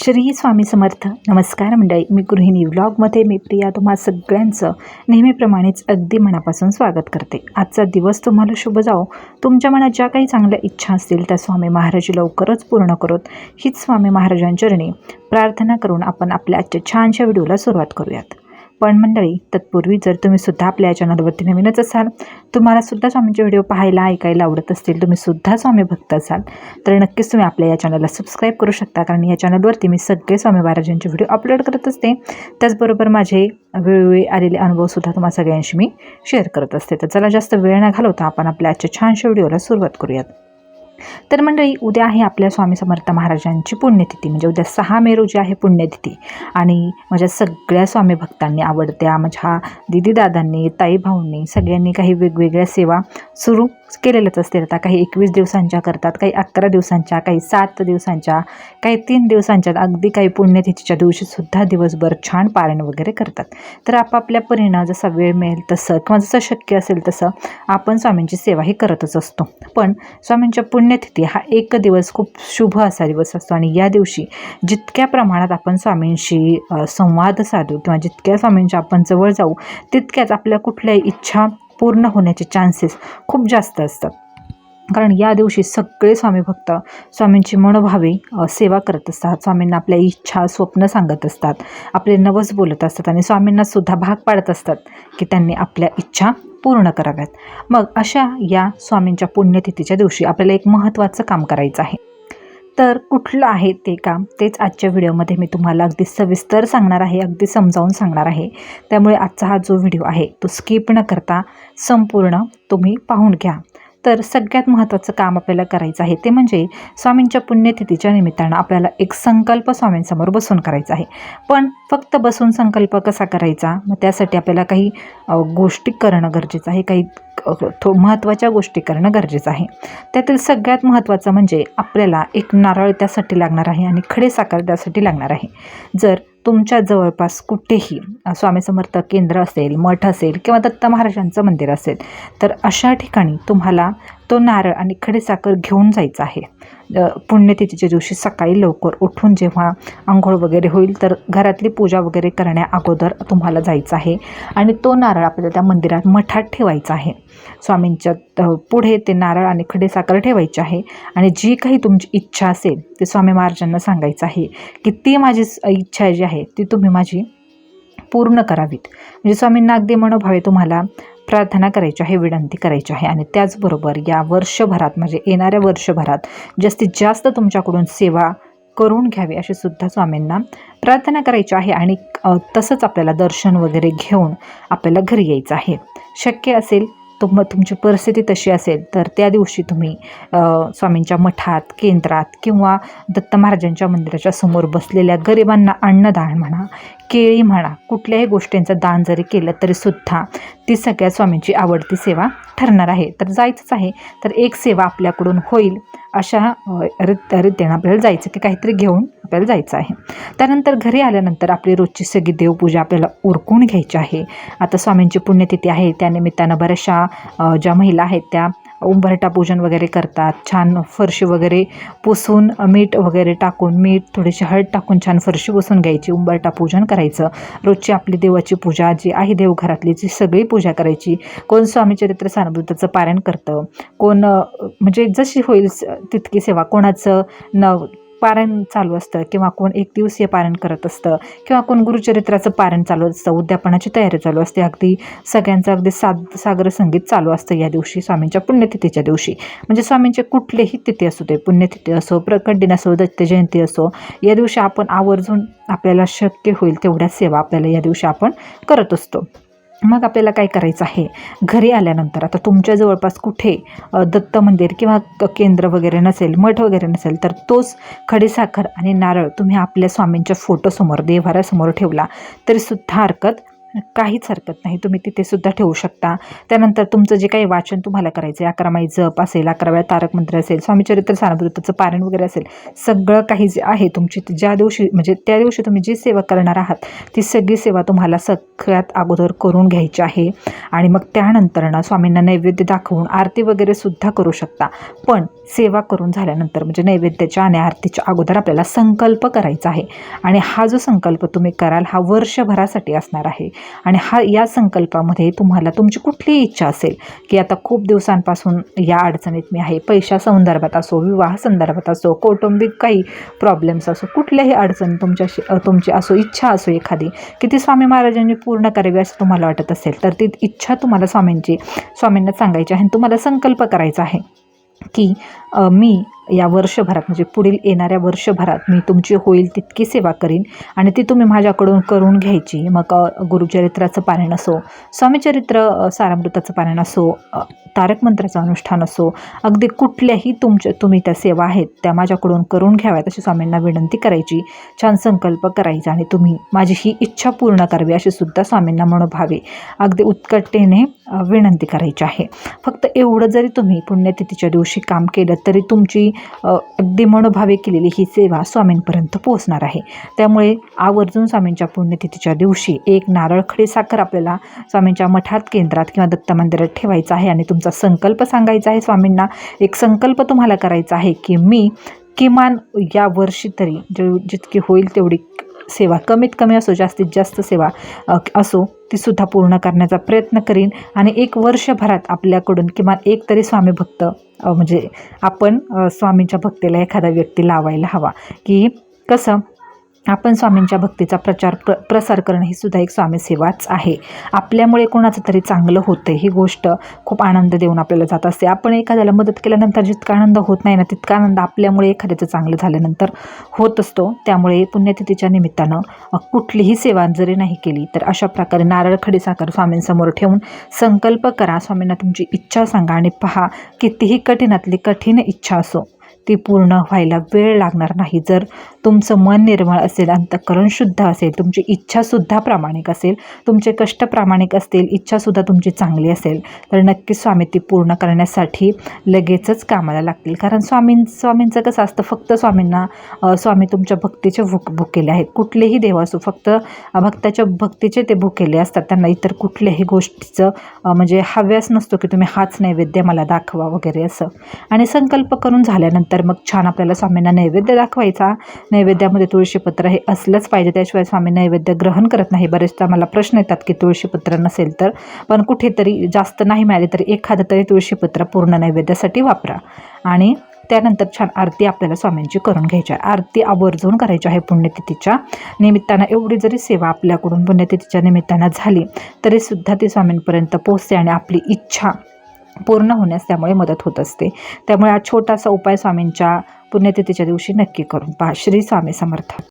श्री स्वामी समर्थ. नमस्कार मंडळी. मी गृहिणी व्लॉगमध्ये मी प्रिया तुम्हा सगळ्यांचं नेहमीप्रमाणेच अगदी मनापासून स्वागत करते. आजचा दिवस तुम्हाला शुभ जाओ तुमच्या मनात ज्या काही चांगल्या इच्छा असतील त्या स्वामी महाराज लवकरच पूर्ण करोत. हीच स्वामी महाराजांचरणी प्रार्थना करून आपण आपल्या आजच्या छानशा व्हिडिओला सुरुवात करूयात. पण मंडळी तत्पूर्वी जर तुम्ही सुद्धा आपल्या चॅनलवरती नवीनच असाल तुम्हाला सुद्धा स्वामींचे व्हिडिओ पाहायला ऐकायला आवडत असतील तुम्ही सुद्धा स्वामी भक्त असाल तर नक्कीच तुम्ही आपल्या या चॅनलला सबस्क्राईब करू शकता. कारण या चॅनलवरती मी सगळे स्वामी महाराजांचे व्हिडिओ अपलोड करत असते. त्याचबरोबर माझे वेळोवेळी आलेले अनुभवसुद्धा तुम्हाला सगळ्यांशी मी शेअर करत असते. तर चला जास्त वेळ न घालवता आपण आपल्या आजच्या छानशा व्हिडिओला सुरुवात करूयात. तर मंडळी उद्या आहे आपल्या स्वामी समर्थ महाराजांची पुण्यतिथी. म्हणजे उद्या सहा मे रोजी आहे पुण्यतिथी. आणि माझ्या सगळ्या स्वामी भक्तांनी आवडत्या माझ्या दीदीदादांनी ताई भाऊंनी सगळ्यांनी काही वेगवेगळ्या सेवा सुरू केलेल्याच असतील. आता काही एकवीस दिवसांच्या करतात काही अकरा दिवसांच्या काही सात दिवसांच्या काही तीन दिवसांच्या अगदी काही पुण्यतिथीच्या दिवशीसुद्धा दिवसभर छान पारायण वगैरे करतात. तर आपापल्या परीनं जसा वेळ मिळेल तसं किंवा जसं शक्य असेल तसं आपण स्वामींची सेवा ही करतच असतो. पण स्वामींच्या पुण्य पुण्यतिथी हा एक दिवस खूप शुभ असा दिवस असतो. आणि या दिवशी जितक्या प्रमाणात आपण स्वामींशी संवाद साधू किंवा जितक्या स्वामींच्या आपण जवळ जाऊ तितक्याच आपल्या कुठल्याही इच्छा पूर्ण होण्याचे चान्सेस खूप जास्त असतात. कारण या दिवशी सगळे स्वामी भक्त स्वामींची मनोभावे सेवा करत असतात. स्वामींना आपल्या इच्छा स्वप्न सांगत असतात. आपले नवस बोलत असतात आणि स्वामींना सुद्धा भाग पाडत असतात की त्यांनी आपल्या इच्छा पूर्ण कराव्यात. मग अशा या स्वामींच्या पुण्यतिथीच्या दिवशी आपल्याला एक महत्त्वाचं काम करायचं आहे. तर कुठलं आहे ते काम? तेच आजच्या व्हिडिओमध्ये मी तुम्हाला अगदी सविस्तर सांगणार आहे अगदी समजावून सांगणार आहे. त्यामुळे आजचा हा जो व्हिडिओ आहे तो स्किप न करता संपूर्ण तुम्ही पाहून घ्या. तर सगळ्यात महत्त्वाचं काम आपल्याला करायचं आहे ते म्हणजे स्वामींच्या पुण्यतिथीच्या निमित्तानं आपल्याला एक संकल्प स्वामींसमोर बसून करायचा आहे. पण फक्त बसून संकल्प कसा करायचा? मग त्यासाठी आपल्याला काही गोष्टी करणं गरजेचं आहे. काही थो महत्त्वाच्या गोष्टी करणं गरजेचं आहे. त्यातील सगळ्यात महत्त्वाचं म्हणजे आपल्याला एक नारळ त्यासाठी लागणार आहे आणि खडे साखर त्यासाठी लागणार आहे. जर तुमच्या जवळपास कुठेही स्वामी समर्थ केंद्र असेल मठ असेल किंवा दत्त महाराजांचं मंदिर असेल तर अशा ठिकाणी तुम्हाला तो नारळ आणि खडीसाखर घेऊन जायचं आहे. पुण्यतिथीच्या दिवशी सकाळी लवकर उठून जेव्हा आंघोळ वगैरे होईल तर घरातली पूजा वगैरे करण्या अगोदर तुम्हाला जायचं आहे. आणि तो नारळ आपल्याला त्या मंदिरात मठात ठेवायचा आहे. स्वामींच्या पुढे ते नारळ आणि खडीसाखर ठेवायचे आहे. आणि जी काही तुमची इच्छा असेल ते स्वामी महाराजांना सांगायचं आहे की ती माझी इच्छा जी आहे ती तुम्ही माझी पूर्ण करावीत. म्हणजे स्वामींना अगदी मनोभावे तुम्हाला प्रार्थना करायची आहे विनंती करायची आहे. आणि त्याचबरोबर या वर्षभरात म्हणजे येणाऱ्या वर्षभरात जास्तीत जास्त तुमच्याकडून सेवा करून घ्यावी अशी सुद्धा स्वामींना प्रार्थना करायची आहे. आणि तसंच आपल्याला दर्शन वगैरे घेऊन आपल्याला घरी यायचं आहे. शक्य असेल तुम तुमची परिस्थिती तशी असेल तर त्या दिवशी तुम्ही स्वामींच्या मठात केंद्रात किंवा दत्त महाराजांच्या मंदिराच्या समोर बसलेल्या गरिबांना अन्नदान म्हणा केळी म्हणा कुठल्याही गोष्टींचं दान जरी केलं तरीसुद्धा ती सगळ्या स्वामींची आवडती सेवा ठरणार आहे. तर जायचंच आहे. तर एक सेवा आपल्याकडून होईल अशा रित रीतीनं आपल्याला जायचं की काहीतरी घेऊन आपल्याला जायचं आहे. त्यानंतर घरी आल्यानंतर आपली रोजची सगळी देवपूजा आपल्याला उरकून घ्यायची आहे. आता स्वामींची पुण्यतिथी आहे. त्यानिमित्तानं बऱ्याचशा ज्या महिला आहेत त्या उंबरटा पूजन वगैरे करतात छान फरशी वगैरे पुसून मीठ वगैरे टाकून मीठ थोडीशी हळद टाकून छान फरशी पुसून घ्यायची उंबरठा पूजन करायचं. रोजची आपली देवाची पूजा जी आहे देवघरातली जी सगळी पूजा करायची. कोण स्वामी चरित्र सानुभूताचं पारायण करतं कोण म्हणजे जशी होईल तितकी सेवा. कोणाचं न पारायण चालू असतं किंवा कोण एक दिवसीय पारायण करत असतं किंवा कोण गुरुचरित्राचं पारायण चालू असतं उद्यापनाची तयारी चालू असते. अगदी सगळ्यांचं अगदी साद सागर संगीत चालू असतं या दिवशी स्वामींच्या पुण्यतिथीच्या दिवशी. म्हणजे स्वामींचे कुठलेही तिथी असू दे पुण्यतिथी असो प्रकट असो दत्त जयंती असो या दिवशी आपण आवर्जून आपल्याला शक्य होईल तेवढ्या सेवा आपल्याला या दिवशी आपण करत असतो. मग आपल्याला काय करायचं आहे? घरी आल्यानंतर आता तुमच्या जवळपास कुठे दत्त मंदिर किंवा क- केंद्र वगैरे नसेल मठ वगैरे नसेल तर तोच खडीसाखर आणि नारळ तुम्ही आपल्या स्वामींच्या फोटोसमोर देव्हाऱ्यासमोर ठेवला तरीसुद्धा हरकत काहीच हरकत नाही. तुम्ही तिथे सुद्धा ठेवू शकता. त्यानंतर तुमचं जे काही वाचन तुम्हाला करायचं आहे अकरा माई जप असेल अकरा वेळा तारक मंत्र असेल स्वामीचरित्र सारामृताचं पारण वगैरे असेल सगळं काही जे आहे तुमची ज्या दिवशी म्हणजे त्या दिवशी तुम्ही जी सेवा करणार आहात ती सगळी सेवा तुम्हाला सगळ्यात अगोदर करून घ्यायची आहे. आणि मग त्यानंतर ना स्वामींना नैवेद्य दाखवून आरती वगैरे सुद्धा करू शकता. पण सेवा करून झाल्यानंतर म्हणजे नैवेद्याच्या आणि आरतीच्या अगोदर आपल्याला संकल्प करायचा आहे. आणि हा जो संकल्प तुम्ही कराल हा वर्षभरासाठी असणार आहे. आणि हा या संकल्पामध्ये तुम्हाला तुमची कुठलीही इच्छा असेल की आता खूप दिवसांपासून या अडचणीत मी आहे पैशा संदर्भात असो विवाह संदर्भात असो कौटुंबिक काही प्रॉब्लेम्स असो कुठल्याही अडचण तुमच्याशी तुमची असो इच्छा असो एखादी की ती स्वामी महाराजांनी पूर्ण करावी असं तुम्हाला वाटत असेल तर ती इच्छा तुम्हाला स्वामींची स्वामींना सांगायची आहे आणि तुम्हाला संकल्प करायचा आहे की मी या वर्षभरात म्हणजे पुढील येणाऱ्या वर्षभरात मी तुमची होईल तितकी सेवा करीन आणि ती तुम्ही माझ्याकडून करून घ्यायची. मग गुरुचरित्राचं पारायण असो स्वामीचरित्र सारामृताचं पारायण असो तारक मंत्राचं अनुष्ठान असो अगदी कुठल्याही तुमच्या तुम्ही त्या सेवा आहेत त्या माझ्याकडून करून घ्याव्यात अशी स्वामींना विनंती करायची. छान संकल्प करायचा आणि तुम्ही माझी ही इच्छा पूर्ण करावी अशी सुद्धा स्वामींना मनोभावे अगदी उत्कटतेने विनंती करायची आहे. फक्त एवढं जरी तुम्ही पुण्यतिथीच्या दिवशी काम केलं तरी तुमची अगदी मनोभावे केलेली ही सेवा स्वामींपर्यंत पोहोचणार आहे. त्यामुळे आवर्जून स्वामींच्या पुण्यतिथीच्या दिवशी एक नारळ खडी साखर आपल्याला स्वामींच्या मठात केंद्रात किंवा दत्त मंदिरात ठेवायचं आहे आणि तुमचा संकल्प सांगायचा आहे स्वामींना. एक संकल्प तुम्हाला करायचा आहे की मी किमान या वर्षी तरी जे जितकी होईल तेवढी सेवा कमीत कमी असो जास्तीत जास्त सेवा असो ती सुद्धा पूर्ण करण्याचा प्रयत्न करीन. आणि एक वर्षभरात आपल्याकडून किमान एक तरी स्वामी भक्त म्हणजे आपण स्वामींच्या भक्तीला एखादा व्यक्ती लावायला हवा. की कसं आपण स्वामींच्या भक्तीचा प्रचार प्र प्रसार करणं ही सुद्धा एक स्वामी सेवाच आहे. आपल्यामुळे कोणाचं तरी चांगलं होतं ही गोष्ट खूप आनंद देऊन आपल्याला जात असते. आपण एखाद्याला मदत केल्यानंतर जितका आनंद होत नाही ना तितका आनंद आपल्यामुळे एखाद्याचं चांगलं झाल्यानंतर होत असतो. त्यामुळे पुण्यतिथीच्या निमित्तानं कुठलीही सेवा जरी नाही केली तर अशा प्रकारे नारळ खडी साखर स्वामींसमोर ठेवून संकल्प करा. स्वामींना तुमची इच्छा सांगा आणि पहा कितीही कठीणातली कठीण इच्छा असो ती पूर्ण व्हायला वेळ लागणार नाही. जर तुमचं मन निर्मळ असेल अंतःकरण शुद्ध असेल तुमची इच्छासुद्धा प्रामाणिक असेल तुमचे कष्ट प्रामाणिक असतील इच्छासुद्धा तुमची चांगली असेल तर नक्की स्वामी ती पूर्ण करण्यासाठी लगेचच कामाला लागतील. कारण स्वामीं स्वामींचं कसं असतं फक्त स्वामींना स्वामी तुमच्या भक्तीचे भूक भुकेले आहेत. कुठलेही देव असो फक्त भक्ताच्या भक्तीचे ते भुकेले असतात. त्यांना इतर कुठल्याही गोष्टीचं म्हणजे हव्यास नसतो की तुम्ही हाच नैवेद्य मला दाखवा वगैरे असं. आणि संकल्प करून झाल्यानंतर तर मग छान आपल्याला स्वामींना नैवेद्य दाखवायचा. नैवेद्यामध्ये तुळशीपत्र हे असलंच पाहिजे. त्याशिवाय स्वामी नैवेद्य ग्रहण करत नाही. बरेचदा मला प्रश्न येतात की तुळशीपत्र नसेल तर. पण कुठेतरी जास्त नाही मिळाले तरी एखादं तरी तुळशीपत्र पूर्ण नैवेद्यासाठी वापरा. आणि त्यानंतर छान आरती आपल्याला स्वामींची करून घ्यायची आहे. आरती आवर्जून करायची आहे पुण्यतिथीच्या निमित्तानं. एवढी जरी सेवा आपल्याकडून पुण्यतिथीच्या निमित्तानं झाली तरीसुद्धा ती स्वामींपर्यंत पोचते आणि आपली इच्छा पूर्ण होण्यास त्यामुळे मदत होत असते. त्यामुळे हा छोटासा उपाय स्वामींच्या पुण्यतिथीच्या दिवशी नक्की करून पहा. श्री स्वामी समर्थ.